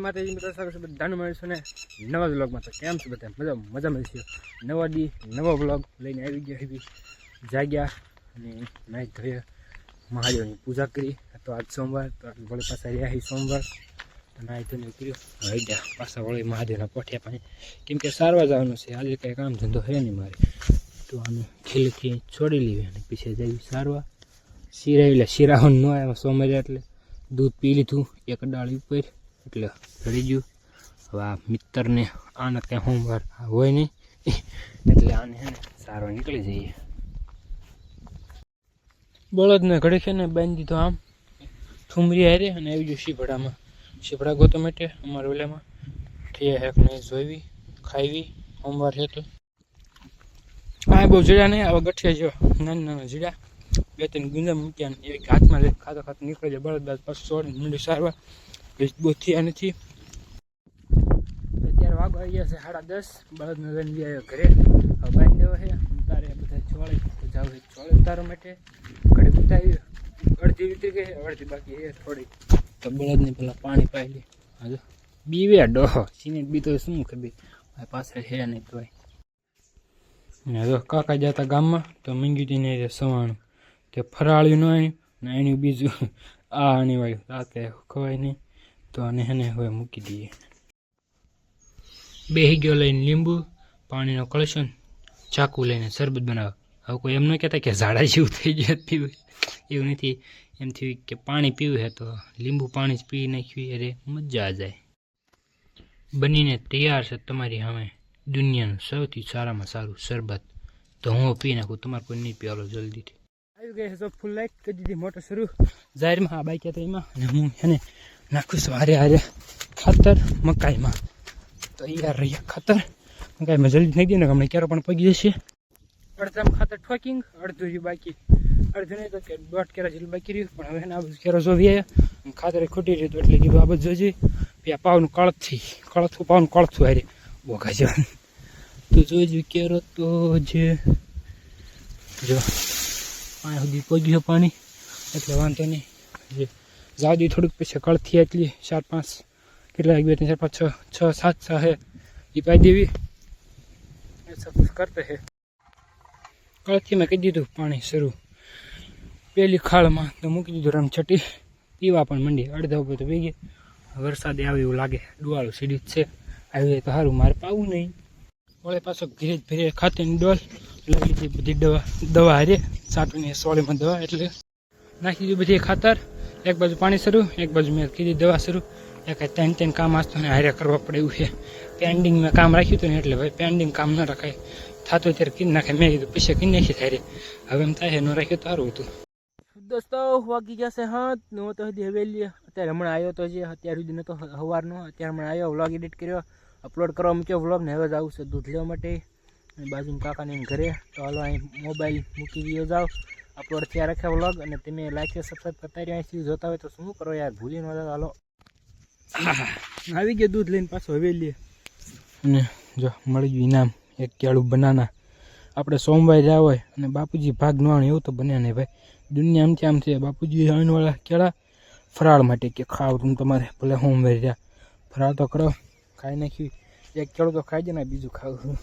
માતાજી મિત્રો સ્વાગત છે મળીશું ને નવા બ્લોગમાં તો કેમ છે બધા? મજા મજા મળશે નવા દી, નવો બ્લોગ લઈને આવી ગયા એવી જાગ્યા અને નાઈ ધોઈએ મહાદેવની પૂજા કરી. તો આજ સોમવાર, તો વળી પાછા રહ્યા છે સોમવાર. તો નાઈ ધોઈને કર્યું આવી ગયા. પાછા વળી મહાદેવના પોઠિયા પાણી. કેમ કે સારવાર જવાનું છે. આજે કંઈ કામ ધંધો હે નહીં મારે. તો આને ખીલથી છોડી લેવી અને પીછે જઈ સારવા. શીરા એટલે શીરાવાનું ન આવ્યા સોમવારે એટલે દૂધ પી લીધું, એક ડાળી ઉપર. એટલે રડી ગયું. હવે આ મિત્રને આને કંઈ હોમવર્ક હોય નહીં. એટલે આને છે ને સારો નીકળી જઈએ. બળદને ઘડી છે ને બાંધી દીધો આમ. ઠુમરી હારે અને આવી ગયું શીપડામાં. શીપડા ગોતો માટે અમારા ઓલામાં. થયા હેક ને જોઈવી, ખાઈવી હોમવાર છે તો આ બહુ જીડા નહીં, આવા ગઠિયા જેવા, નાના નાના જીડા. બે ત્રણ ગુંજા મૂક્યા ને હાથમાં લઈ ખાતો ખાતો નીકળે જાય. બળદ બાદ પછી છોડીને મંડી સારવા. બહુ થયા નથી અત્યારે વાગો આવી ગયા છે સાડા દસ. બળદને લઈને આવ્યો ઘરે. હવે બાંધી દેવો છે. તારે બધા તો જાવ છોડે ઉતારવા માટે ઘડી ઉતારી અડધી વીતી ગઈ અડધી બાકી એ થોડી. તો બળદને પેલા પાણી પાઈ લે. હા બીવે ડોહો. સિમેન્ટ બી તો શું ખબર? પાછળ છે નહીં તો ને જો કાકા જતા ગામમાં તો મંગીટીને સવાણું. તે ફરાળ્યું ન આવ્યું ને એનું બીજું. આ આની વાળ્યું રાતે ખવાય નહીં. તો આને હેને હવે મૂકી દઈએ. બેહી ગયો લઈને લીંબુ પાણીનો કળશન ચાકુ લઈને શરબત બનાવે હવે કોઈ એમ ન કહેતા કે ઝાડા જેવું થઈ જાય પીવું એવું નથી. એમ થયું કે પાણી પીવું હે તો લીંબુ પાણી જ પી નાખ્યું અરે મજા આ જાય. બનીને તૈયાર છે તમારી સામે દુનિયાનું સૌથી સારામાં સારું શરબત. તો હું પી નાખું તમારે કોઈ નહીં પીવાલો જલ્દીથી. આવી ગઈ છે તો ફૂલ લાઈટ કરી દીધી મોટર શરૂ. જાહેરમાં આ બાઈક હતા એમાં અને હું એને નાખું છું. હારે હારે ખાતર મકાઈમાં. તો યાર રહ્યા ખાતર. મકાઈમાં જલ્દી થઈ ગયું ને હમણાં ક્યારે પણ પગી જશે અડધામાં ખાતર ઠોકિંગ અડધું રહ્યું બાકી. અડધું નહીં તો કે દોઢ કેરા જેટલું બાકી રહ્યું. પણ હવે આ બધું કેરો જોવી આવ્યા ખાતર ખૂટી રહ્યું એટલે કીધું આ બધું જોજે પછી આ પાવનું કળથી કળથું, પાવનું કળથું હારે. બોગા જવાનું. તો જોઈજ કેરો તો જે. જો પાણી સુધી પગ્યું પાણી. એટલે વાંધો નહીં. જે જાદી થોડુંક પછી કળથી એટલી ચાર પાંચ કેટલા એક, બે, ત્રણ, ચાર, પાંચ, છ છ, સાત, છ હે. એ પાઈ દેવી. એ સબ કુછ કરતે કળથી મેં કહી દીધું પાણી શરૂ. પેલી ખાળમાં તો મૂકી દીધું રમછટી પીવા પણ મંડી. અડધા ઉપર તો ભેગી વરસાદે આવે એવું લાગે. ડુવાળું સીડી છે. આવી જાય તો સારું મારે પાવું નહીં. વળે પાછો ધીરે ધીરે ખાતીની ડોલ લઈ લીધી. બધી દવા દવા હારે. સાટવીને સોળીમાં દવા એટલે નાખી દીધું બધી ખાતર. એક બાજુ પાણી શરૂ, એક બાજુ મેં કીધી દવા શરૂ. એ કાંઈ ત્રણ ત્રણ કામ આસતો ને હારે કરવા પડે એવું છે. પેન્ડિંગ મેં કામ રાખ્યું હતું ને એટલે ભાઈ પેન્ડિંગ કામ ન રખાય. થતું ત્યારે કીધી નાખે. મેં કીધું પૈસા કીધી નાખી થાય હવે એમ થાય ન રાખ્યું તો સારું હતું. દોસ્તો, વાગી ગયા છે હા નો તો હજી હવેલી. અત્યારે હમણાં આવ્યો તો જે, અત્યાર સુધી નતો સવારનો અત્યારે હમણાં આવ્યો વ્લોગ એડિટ કર્યો. અપલોડ કરવા મૂક્યો વ્લોગ ને. હવે જ આવું છે દૂધ લેવા માટે. બાજુમાં કાકાને ઘરે. તો હાલો અહીં મોબાઈલ મૂકી દીધો જાઓ અપલોડ થયા રાખ્યા વ્લોગ અને તમે લાઈક કે સબસ્ક્રાઈબ કરતા રહ્યા અહીંથી જોતા હોય તો શું કરો યાર, ભૂલી ન જતા હાલો. આવી ગયો દૂધ લઈને પાછો હવેલી અને જો મળી ગયું ઇનામ, એક કેળું બનાના. આપણે સોમવારે જ્યાં હોય અને બાપુજી ભાગ ન એવું તો બને નહીં ભાઈ. દુનિયા આમથી આમ છે. બાપુજી આવીનવાળા કેળા ફરાળ માટે કે ખાવ તું તમારે, ભલે સોમવાર રહ્યા. ફરાળ તો કરો, ખાઈ નાખ્યું. એક કેળું તો ખાઈ જાય ને બીજું ખાવું.